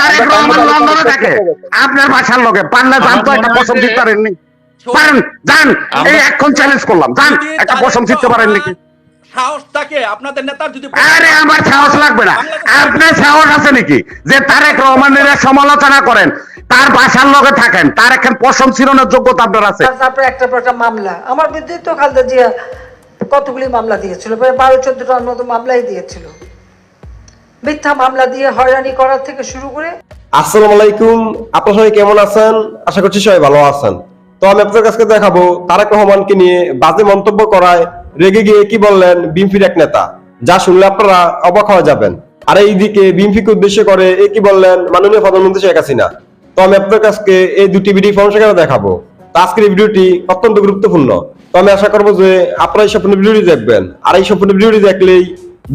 তারেক রহমান লন্ডনে থাকে। আপনার বাসার লোকে পান্না তো একটা পছন্দ দিতে পারেননি। পারেন যান এই এখন চ্যালেঞ্জ করলাম। যান একটা পছন্দ দিতে পারেন নাকি? সাহস থাকে আপনাদের নেতার যদি আরে আমার সাহস লাগবে না। আপনার সাহস আছে নাকি? যে তারেক রহমানের সমালোচনা করেন তার বাসার লগে থাকেন তার এখন পছন্দ ছিল না যোগ্যতা আপনার আছে। তারপরে একটা একটা মামলা। আমার বিরুদ্ধে তো খালেদা জিয়া কতগুলি মামলা দিয়েছিল? প্রায় বারো চোদ্দটার মতো মামলাই দিয়েছিল। মিথ্যা মামলা দিয়ে হয়রানি করার থেকে শুরু করে আসসালামু আলাইকুম। আপনারা সবাই কেমন আছেন? আশা করছি সবাই ভালো আছেন। তো আমি আপনাদের কাছে দেখাবো তারেক রহমানকে নিয়ে বাজে মন্তব্য করায় রেগে গিয়ে কি বললেন বিএনপির এক নেতা? যা শুনলে আপনারা অবাক হয়ে যাবেন। আর এইদিকে বিএনপিকে উদ্দেশ্য করে এ কি বললেন মাননীয় প্রধানমন্ত্রী শেখ হাসিনা? তো আমি আপনাদের কাছে এই দুটি ভিডিও ফর্মসেখানে দেখাবো। তো আজকের ভিডিওটি অত্যন্ত গুরুত্বপূর্ণ। তো আমি আশা করব যে আপনারা এই সম্পূর্ণ ভিডিওটি দেখবেন। আর এই সম্পূর্ণ ভিডিওটি দেখলেই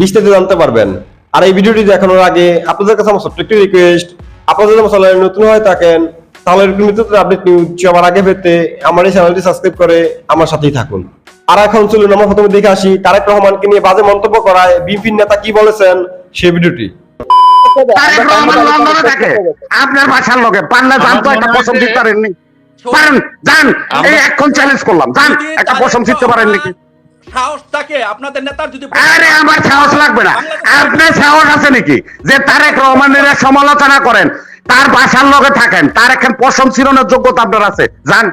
বিস্তারিত জানতে পারবেন। আর এই ভিডিওটি দেখানোর আগে আপনাদের কাছে আমার ছোট্ট একটি রিকোয়েস্ট আপনারা যদি আমার চ্যানেলে নতুন হয়ে থাকেন তাহলে এরকম নিত্য আপডেট নিউজ সবার আগে পেতে আমার এই চ্যানেলটি সাবস্ক্রাইব করে আমার সাথেই থাকুন। আর এখন চলুন আমরা প্রথমে দেখে আসি তারেক রহমানকে নিয়ে বাজে মন্তব্য করায় বিএনপির নেতা কি বলেছেন সেই ভিডিওটি। তারেক রহমান লন্ডনে থাকে আপনার বাসার লোকে পান্না জান তো একটা পছন্দ দিতে পারেননি। পারেন যান এই এখন চ্যালেঞ্জ করলাম যান একটা পছন্দ দিতে পারেন নাকি? সাহস থাকে আপনাদের নেতার যদি আরে আমার সাহস লাগবে না। আপনার সাহস আছে নাকি? যে তারেক রহমানের সমালোচনা করেন তার বাসার লগে থাকেন তার এখন ছিল যোগ্যতা আপনার আছে। যান।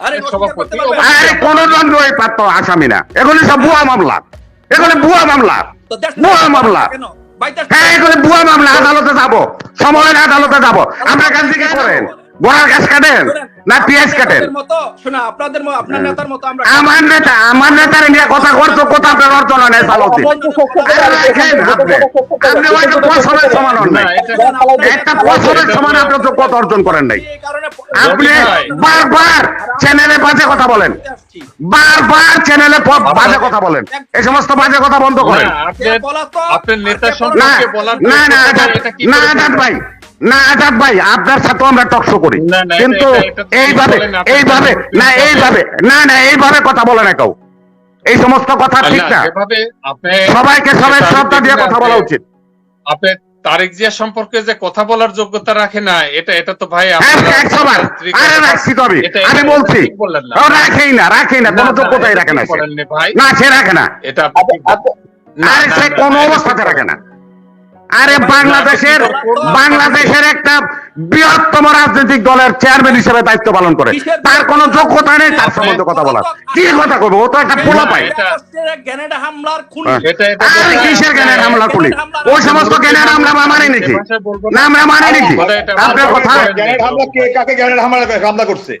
আরে কোন দণ্ড ওই পাত্র আসামি না। এগুলি সব ভুয়া মামলা। এগুলি ভুয়া মামলা। ভুয়া মামলা। হ্যাঁ এগুলি ভুয়া মামলা। আদালতে যাব। সময়ের আদালতে যাব। আমরা কাছ থেকে করেন। গোড়ার গাছ কাটেন না পেঁয়াজ কাটেন? শোনা আপনাদের আপনার নেতার মতো আমরা আমার নেতা আমার নেতার নিয়ে কথা করতো কথা আপনার অর্জন হয় না সালতি আপনি। আপনি হয়তো বছরের সমান হন নাই। একটা বছরের সমান আপনি তো কত অর্জন করেন নাই। আপনি। বারবার চ্যানেলে বাজে কথা বলেন। আসছি। বারবার চ্যানেলে বাজে কথা বলেন। এই সমস্ত বাজে কথা বন্ধ করেন। না, আপনার না সম্পর্কে বলার না? ভাই। না আজাদ ভাই আপনার সাথে আমরা টকশো করি। কিন্তু এইভাবে এইভাবে না এইভাবে না না এইভাবে কথা বলে না কেউ। এই সমস্ত কথা ঠিক না, সবাইকে সবাই শ্রদ্ধা দিয়ে কথা বলা উচিত। আপনি তারেক জিয়া সম্পর্কে যে কথা বলার যোগ্যতা রাখে না এটা এটা তো ভাই হ্যাঁ আরে রাখছি তো আমি বলছি। রাখেই না রাখেই না। কোনো যোগ্যতাই রাখে না না সে রাখে না। এটা আরে সে কোনো অবস্থাতে রাখে না। আরে বাংলাদেশের বাংলাদেশের একটা বৃহত্তম রাজনৈতিক দলের চেয়ারম্যান হিসেবে দায়িত্ব পালন করে। তার কোনো যোগ্যতা নেই তার সম্বন্ধে কথা বলার। কি কথা কইবো ও তো একটা পোলা পায়। এটা- গ্যানেডা হামলার খুন হ্যাঁ। এটা এটা আরে কিসের জ্ঞানের হামলা করি ওই সমস্ত জ্ঞানের হামলা আমরা মানি নাকি? না আমরা মানি নাকি? আপনার কথা হামলা কে কাকে গ্যানেট হামলা হামলা করছে?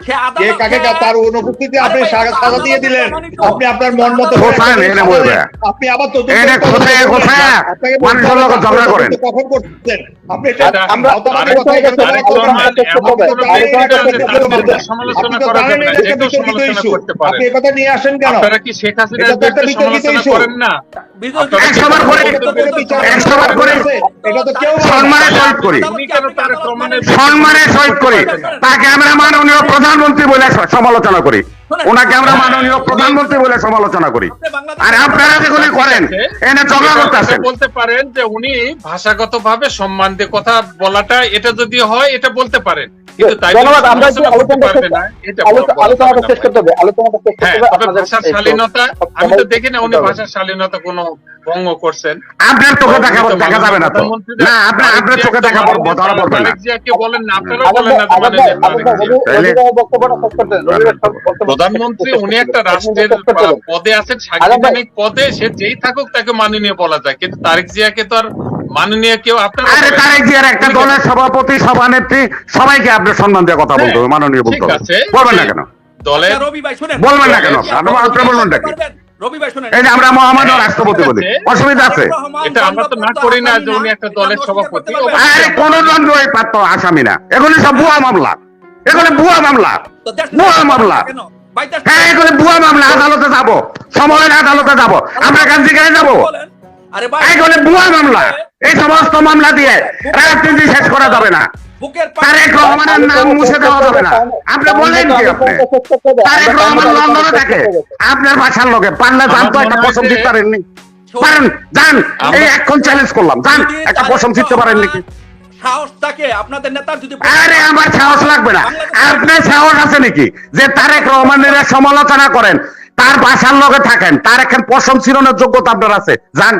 কে কাকে তার অনুপস্থিতিতে আপনি সা- সাজা দিয়ে দিলেন? আপনি আপনার মন মতো কোথায় এনে বলবে? আপনি আবার তো এনে কোথায় কোথায়? মানুষের লোক ঝগড়া করেন। কখন করতেন আপনি এটা এটা আমরা আরেক- আরেক জন এমন কোনো ব্যক্তি আছে তার বিরুদ্ধে সমালোচনা করা যাবে না, যে কেউ সমালোচনা করতে পারে। আপনি কথা নিয়ে আসেন কেন? আপনারা কি শেখ সমালোচনা করেন না? সম্মানের সহিত করি। তাকে আমরা মাননীয় প্রধানমন্ত্রী বলে সমালোচনা করি। ওনাকে আমরা মাননীয় প্রধানমন্ত্রী বলে সমালোচনা করি। আর আপনারা যেগুলি করেন এনে ঝগড়া করতেছেন বলতে পারেন যে উনি ভাষাগত ভাবে সম্মান দিয়ে কথা বলাটা এটা যদি হয় এটা বলতে পারেন। হ্যাঁ আমি তো দেখি না উনি ভাষার শালীনতা কোনো ভঙ্গ করছেন। আপনার চোখে দেখা দেখা যাবে না তো। না আপনার আপনার চোখে দেখা ধরা পড়বে না। বলেন না আপনারাও বলেন না মানে প্রধানমন্ত্রী উনি একটা রাষ্ট্রের। পদে আছেন সাংবিধানিক পদে সে যেই থাকুক তাকে মাননীয় বলা যায়। কিন্তু তারেক জিয়াকে তো আর মাননীয় কেউ আপনার আরে তারেক জিয়ার একটা দলের সভাপতি সভানেত্রী সবাইকে আপনি সম্মান দিয়ে কথা বলতে হবে মাননীয় বলতে হবে। বলবেন না কেন? দলের রবি ভাই শুনেন। বলবেন না কেন? আপনি আপনি বলুন নাকি? রবি ভাই শুনেন। এই যে আমরা মহামান্য রাষ্ট্রপতি বলি অসুবিধা আছে। এটা আমরা তো না করি না যে উনি একটা দলের সভাপতি। আরে কোন দণ্ড ওই পাত্র আসামি না। এগুলি সব ভুয়া মামলা। এগুলি ভুয়া মামলা। ভুয়া মামলা। হ্যাঁ এগুলি ভুয়া মামলা আদালতে যাব। সময়ের আদালতে যাব। আমরা কান থেকে যাব। বলেন। আরে ভাই এগুলি ভুয়া মামলা। এই সমস্ত মামলা দিয়ে রাজনীতি শেষ করা যাবে না। তারেক রহমানের নাম মুছে দেওয়া যাবে না। আপনি বলেন কি আপনি? তারেক রহমান লন্ডনে থাকে। আপনার বাসার লোকে পান্না জান তো একটা পছন্দ দিতে পারেননি। পারেন যান। এই এখন চ্যালেঞ্জ করলাম। যান একটা পছন্দ দিতে পারেন নাকি সাহস থাকে আপনাদের নেতার যদি আরে আমার সাহস লাগবে না। আপনার সাহস আছে নাকি? যে তারেক রহমানের সমালোচনা করেন তার বাসার লগে থাকেন তার এখন পশম ছিলনের যোগ্যতা আপনার আছে। জান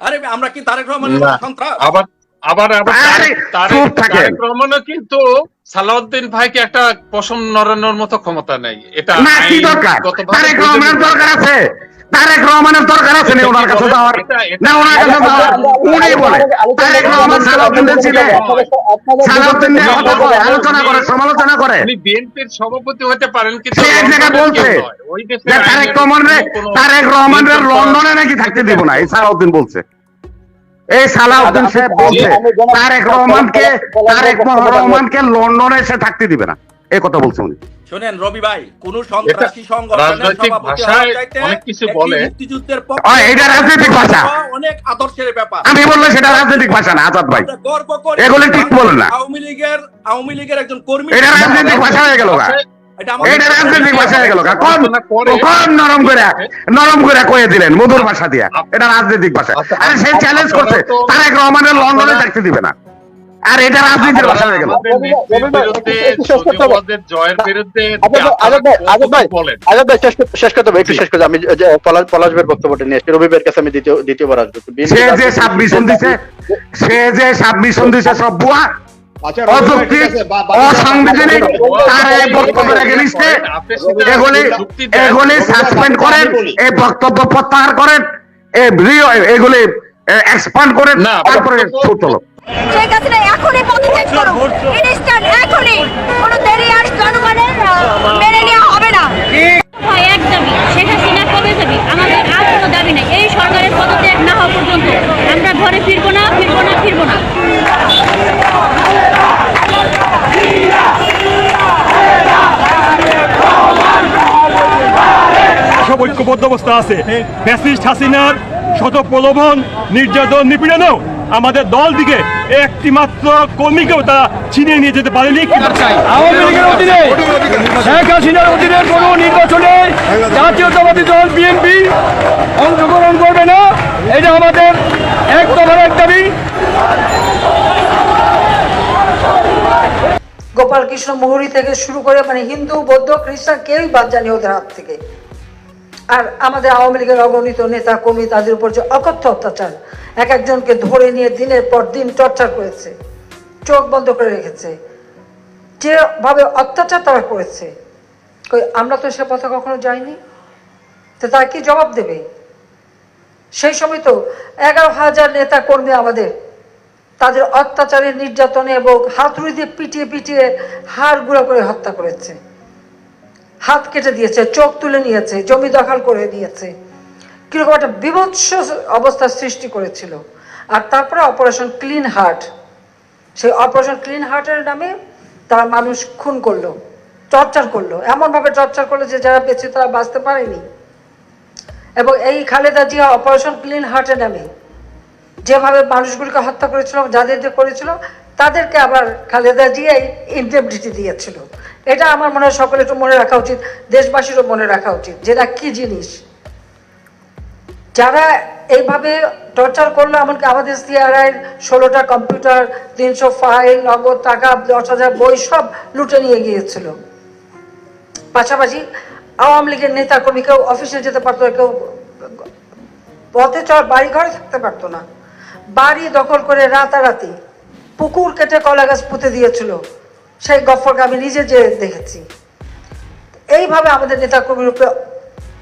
আরে আমরা কি তারেক রহমানের সন্ত্রাস? আবার আবার আবার তারেক- তারেক চুপ থাকেন। তারেক রহমানও কিন্তু সালাউদ্দিন ভাইকে একটা পশম নড়ানোর মতো ক্ষমতা নেই। এটা না কি দরকার? তারেক রহমানের দরকার আছে। তারেক রহমানের দরকার আছে না ওনার কাছে যাওয়ার। না ওনার কাছে যাওয়ার। উনি বলে তারেক রহমান সালাউদ্দিন ছিলেন সালাউদ্দিন নিয়ে কথা কয় আলোচনা করে সমালোচনা করে। উনি বিএনপির সভাপতি হতে পারেন কিন্তু সে এক জায়গায় বলছে ওই যে তারেক রহমানের কোনো- তারেক রহমানের কোনো- লন্ডনে নাকি থাকতে দিব না এই সালাউদ্দিন বলছে। এই সালাউদ্দিন সাহেব বলছে তারেক রহমানকে তারেক রহমানকে লন্ডনে সে থাকতে দিবে না। এই কথা বলছে উনি। শোনেন রবি ভাই কোন সন্ত্রাসী সংগঠনের সভাপতি হওয়ার চাইতে অনেক কিছু বলে। মুক্তিযুদ্ধের পক্ষে এটা রাজনৈতিক ভাষা। অনেক আদর্শের ব্যাপার। আমি বললে সেটা রাজনৈতিক ভাষা না আজাদ ভাই। গর্ব করি এগুলো ঠিক বলেন না। আওয়ামী লীগের আওয়ামী লীগের একজন কর্মী এটা রাজনৈতিক ভাষা হয়ে গেল এটা রাজনৈতিক ভাষা হয়ে গেল করে। কোন নরম করে নরম করে কয়ে দিলেন মধুর ভাষা দিয়া। এটা রাজনৈতিক ভাষা। আচ্ছা, আরে সে চ্যালেঞ্জ করছে। তো- তারেক রহমানের লন্ডনে থাকতে দিবে না। আর এটা রাজনীতির ভাষা হয়ে গেল। শেষ করতে হবে। একটু শেষ করতে আমি যে পলাশ পলাশ ভাইয়ের বক্তব্যটা নিয়ে এসেছি রবি ভাইয়ের কাছে আমি দ্বিতীয় দ্বিতীয়বার আসব। সে যে সাবমিশন দিছে সে যে সাবমিশন দিছে সব বুয়া আচ্ছা অসাংবিধানিক তার এই বক্তব্যের এগেনিস্টে এগুলি এগুলি সাসপেন্ড করেন এই বক্তব্য প্রত্যাহার করেন এগুলি এক্সপান্ড করেন না, তারপরে চলো শেখ হাসিনা এখনই পদত্যাগ করুন ইনস্ট্যান্ট এখনই। কোনো দেরি আর জনগণের মেনে নেওয়া হবে না। এক দাবি শেখ হাসিনা কবে যাবে? আমাদের আর কোনো দাবি নেই। এই সরকারের পদত্যাগ না হওয়া পর্যন্ত আমরা ঘরে ফিরবো না ফিরবো না ফিরবো না। সব ঐক্যবদ্ধ অবস্থা আছে। ফ্যাসিস্ট হাসিনার শত প্রলোভন নির্যাতন নিপীড়নও আমাদের দল দিকে একটি মাত্র কর্মীকেও তারা ছিনিয়ে নিয়ে যেতে পারেনি। আওয়ামী লীগের অধীনে শেখ হাসিনার অধীনে কোনো নির্বাচনে জাতীয়তাবাদী দল বিএনপি অংশগ্রহণ করবে না। এটা আমাদের এক দফার এক দাবি। গোপাল কৃষ্ণ মুহুরী থেকে শুরু করে মানে হিন্দু বৌদ্ধ খ্রিস্টান কেউই বাদ জানি ওদের হাত থেকে। আর আমাদের আওয়ামী লীগের অগণিত নেতা, কর্মী তাদের উপর যে অকথ্য অত্যাচার, এক একজনকে ধরে নিয়ে দিনের পর দিন টর্চার করেছে, চোখ বন্ধ করে রেখেছে, যেভাবে অত্যাচার তারা করেছে, কই, আমরা তো সে পথে কখনো যাইনি? তো তারা কি জবাব দেবে? সেই সময় তো এগারো হাজার নেতা কর্মী আমাদের, তাদের অত্যাচারের নির্যাতনে এবং হাতুড়ি দিয়ে পিটিয়ে পিটিয়ে হাড় গুঁড়া করে হত্যা করেছে। হাত কেটে দিয়েছে, চোখ তুলে নিয়েছে, জমি দখল করে দিয়েছে। কীরকম একটা বিভৎস অবস্থার সৃষ্টি করেছিল। আর তারপরে অপারেশন ক্লিন হার্ট সেই অপারেশন ক্লিন হার্টের নামে তারা মানুষ খুন করল, টর্চার করল। এমনভাবে টর্চার করল যে যারা বেঁচে তারা বাঁচতে পারেনি। এবং এই খালেদা জিয়া অপারেশন ক্লিন হার্টের নামে যেভাবে মানুষগুলিকে হত্যা করেছিল যাদের যে করেছিল, তাদেরকে আবার খালেদা জিয়াই ইন্টেমডিটি দিয়েছিল। এটা আমার মনে হয় সকলে একটু মনে রাখা উচিত দেশবাসীরও মনে রাখা উচিত যেটা কি জিনিস? যারা এইভাবে টর্চার করল, এমনকি আমাদের সিআরআই ষোলোটা কম্পিউটার, তিনশো ফাইল, নগদ টাকা, দশ হাজার বই সব লুটে নিয়ে গিয়েছিল। পাশাপাশি আওয়ামী লীগের নেতা কর্মী কেউ অফিসে যেতে পারতো কেউ পথে চল বাড়ি ঘরে থাকতে পারতো না। বাড়ি দখল করে রাতারাতি পুকুর কেটে কলা গাছ পুঁতে দিয়েছিল। সেই গফরকে আমি নিজে যে দেখেছি। এইভাবে আমাদের নেতাকর্মীর উপরে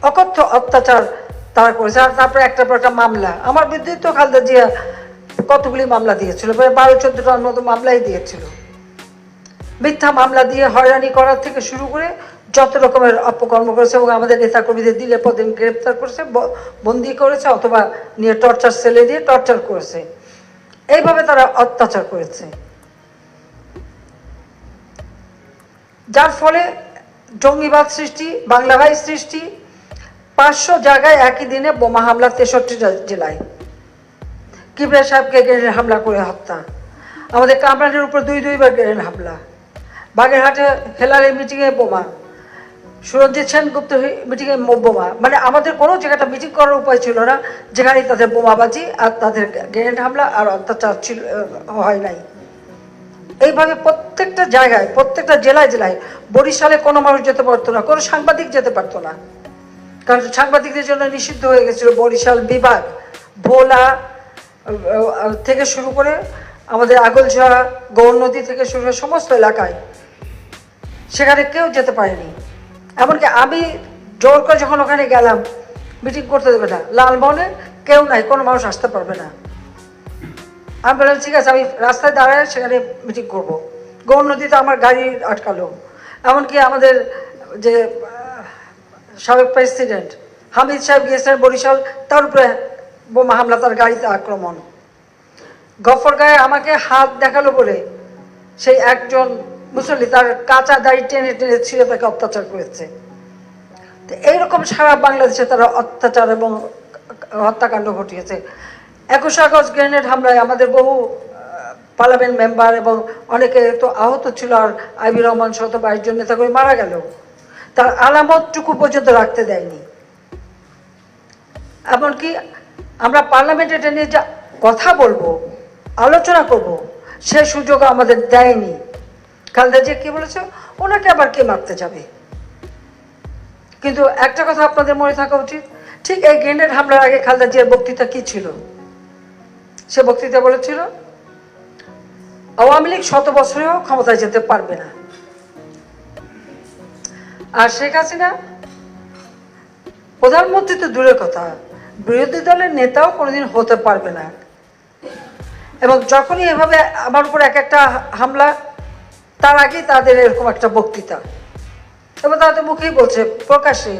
অকথ্য অত্যাচার তারা করেছে। আর তারপরে একটা পর একটা মামলা। আমার তো খালেদা জিয়া কতগুলি মামলা দিয়েছিল? বারো, চোদ্দটার মতো মামলাই দিয়েছিল। মিথ্যা মামলা দিয়ে হয়রানি করার থেকে শুরু করে যত রকমের অপকর্ম করেছে এবং আমাদের নেতাকর্মীদের দিলে পদে গ্রেপ্তার করেছে বন্দি করেছে অথবা নিয়ে টর্চার সেলে দিয়ে টর্চার করেছে। এইভাবে তারা অত্যাচার করেছে। যার ফলে জঙ্গিবাদ সৃষ্টি বাংলাভাই সৃষ্টি, পাঁচশো জায়গায় একই দিনে বোমা হামলা তেষট্টি জেলায়। কিবরা সাহেবকে গ্রেনেড হামলা করে হত্যা। আমাদের কামরানের উপর দুই দুইবার গ্রেনেড হামলা। বাগেরহাটে হেলারে মিটিংয়ে বোমা। সুরঞ্জিত সেনগুপ্ত মিটিংয়ে বোমা। মানে আমাদের কোনো জায়গাটা মিটিং করার উপায় ছিল না। যেখানে তাদের বোমাবাজি আর তাদের গ্রেনেড হামলা আর অত্যাচার ছিল হয় নাই। এইভাবে প্রত্যেকটা জায়গায়, প্রত্যেকটা জেলায় জেলায় বরিশালে কোনো মানুষ যেতে পারতো না, কোনো সাংবাদিক যেতে পারতো না। কারণ সাংবাদিকদের জন্য নিষিদ্ধ হয়ে গেছিল বরিশাল বিভাগ, ভোলা থেকে শুরু করে আমাদের আগলঝা, গৌর নদী থেকে শুরু করে সমস্ত এলাকায়। সেখানে কেউ যেতে পারেনি। এমনকি আমি জোর করে যখন ওখানে গেলাম মিটিং করতে দেবে না। লালমোহনে কেউ নাই, কোনো মানুষ আসতে পারবে না। আমি বললাম, ঠিক আছে, আমি রাস্তায় দাঁড়ায় সেখানে মিটিং করব। গৌর নদীতে আমার গাড়ি আটকালো। এমনকি আমাদের যে সাবেক প্রেসিডেন্ট হামিদ সাহেব গিয়েছিলেন বরিশাল, তার উপরে বোমা হামলা, তার গাড়িতে আক্রমণ। গফর গায়ে আমাকে হাত দেখাল বলে সেই একজন মুসল্লি তার কাঁচা দাড়ি টেনে টেনে ছিঁড়ে তাকে অত্যাচার করেছে। তো এইরকম সারা বাংলাদেশে তারা অত্যাচার এবং হত্যাকাণ্ড ঘটিয়েছে। একুশে আগস্ট গ্রেনেড হামলায় আমাদের বহু পার্লামেন্ট মেম্বার এবং অনেকে তো আহত ছিল আর আইবি রহমান সহ বাইশ জন নেতাকর্মী মারা গেল। তার আলামতটুকু পর্যন্ত রাখতে দেয়নি। এমনকি আমরা পার্লামেন্টে এটা নিয়ে যা কথা বলব, আলোচনা করব, সে সুযোগ আমাদের দেয়নি। খালেদা জিয়া কি বলেছে? ওনাকে আবার কে মারতে যাবে? কিন্তু একটা কথা আপনাদের মনে থাকা উচিত, ঠিক এই গ্রেনেড হামলার আগে খালেদা জিয়ার বক্তৃতা কি ছিল? সে বক্তৃতা বলেছিল, আওয়ামী লীগ শত বছরেও ক্ষমতায় যেতে পারবে না। আর শেখ হাসিনা প্রধানমন্ত্রী তো দূরের কথা, বিরোধী দলের নেতাও কোনোদিন হতে পারবে না। এবং যখনই এভাবে আমার উপর এক একটা হামলা, তার আগেই তাদের এরকম একটা বক্তৃতা। এবং তাদের মুখেই বলছে, প্রকাশ্যে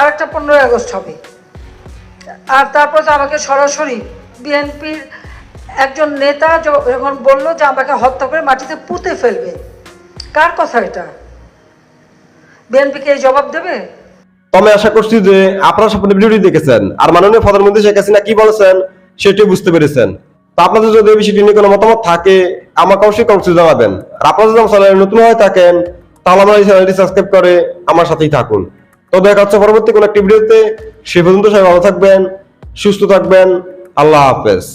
আর একটা পনেরোই আগস্ট হবে। আর তারপর তো আমাকে সরাসরি বিএনপির একজন নেতা যখন বলল যে আমাকে হত্যা করে মাটিতে পুঁতে ফেলবে, কার কথা এটা? বিএনপিকে জবাব দেবে? তো আমি আশা করছি যে আপনারা সম্পূর্ণ ভিডিওটি দেখেছেন, আর মাননীয় প্রধানমন্ত্রী শেখ হাসিনা কি বলেছেন সেটি বুঝতে পেরেছেন। তো আপনাদের যদি এই বিষয়টি নিয়ে কোনো মতামত থাকে, আমাকে অবশ্যই কমেন্টে জানাবেন। আর আপনারা যদি আমার চ্যানেলে নতুন হয়ে থাকেন, তাহলে আমার এই চ্যানেলটি সাবস্ক্রাইব করে আমার সাথেই থাকুন। তো দেখা হচ্ছে পরবর্তী কোনো একটি ভিডিওতে, সে পর্যন্ত সবাই ভালো থাকবেন, সুস্থ থাকবেন। আল্লাহ হাফেজ